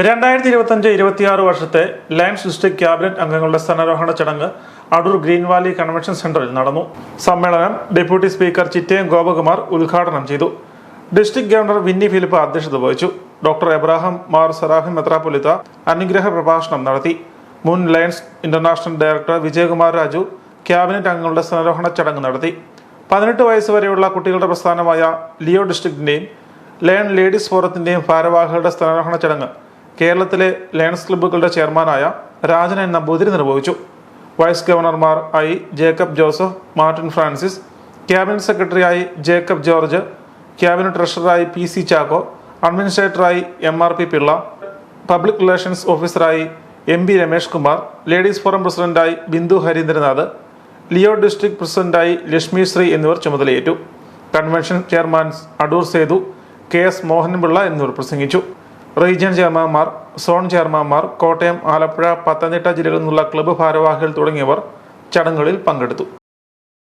രണ്ടായിരത്തി ഇരുപത്തഞ്ച് ഇരുപത്തിയാറ് വർഷത്തെ ലയൻസ് ഡിസ്ട്രിക്ട് ക്യാബിനറ്റ് അംഗങ്ങളുടെ സ്ഥാനാരോഹണ ചടങ്ങ് അടൂർ ഗ്രീൻ വാലി കൺവെൻഷൻ സെന്ററിൽ നടന്നു. സമ്മേളനം ഡെപ്യൂട്ടി സ്പീക്കർ ചിറ്റയം ഗോപകുമാർ ഉദ്ഘാടനം ചെയ്തു. ഡിസ്ട്രിക്ട് ഗവർണർ വിന്നി ഫിലിപ്പ് അധ്യക്ഷത വഹിച്ചു. ഡോക്ടർ എബ്രാഹാം മാർ സറാഫി മെത്രാപൊലിത്ത അനുഗ്രഹ പ്രഭാഷണം നടത്തി. മുൻ Lions International director Vijayakumar Raju cabinet അംഗങ്ങളുടെ സ്ഥാനാരോഹണ ചടങ്ങ് നടത്തി. പതിനെട്ട് വയസ്സ് വരെയുള്ള കുട്ടികളുടെ പ്രസ്ഥാനമായ ലിയോ ഡിസ്ട്രിക്റ്റിന്റെയും ലയൺ ലേഡീസ് ഫോറത്തിന്റെയും ഭാരവാഹികളുടെ സ്ഥാനാരോഹണ ചടങ്ങ് കേരളത്തിലെ ലയൺസ് ക്ലബ്ബുകളുടെ ചെയർമാനായ രാജൻ എൻ നമ്പൂതിരി നിർവഹിച്ചു. Vice ഗവർണർമാർ I Jacob Joseph Martin Francis cabinet സെക്രട്ടറിയായി ജേക്കബ് ജോർജ് ക്യാബിനറ്റ് ട്രഷററായി P C Chacko അഡ്മിനിസ്ട്രേറ്ററായി M R P Pillai public relations ഓഫീസറായി M B Ramesh Kumar ladies forum പ്രസിഡന്റായി ബിന്ദു ഹരീന്ദ്രനാഥ് ലിയോ ഡിസ്ട്രിക്ട് പ്രസിഡന്റായി ലക്ഷ്മി ശ്രീ എന്നിവർ ചുമതലയേറ്റു. Convention chairman Adoor Sethu K S Mohanpillai എന്നിവർ പ്രസംഗിച്ചു. Region ചെയർമാൻമാർ സോൺ ചെയർമാൻമാർ കോട്ടയം ആലപ്പുഴ പത്തനംതിട്ട ജില്ലകളിൽ നിന്നുള്ള ക്ലബ്ബ് ഭാരവാഹികൾ തുടങ്ങിയവർ ചടങ്ങുകളിൽ പങ്കെടുത്തു.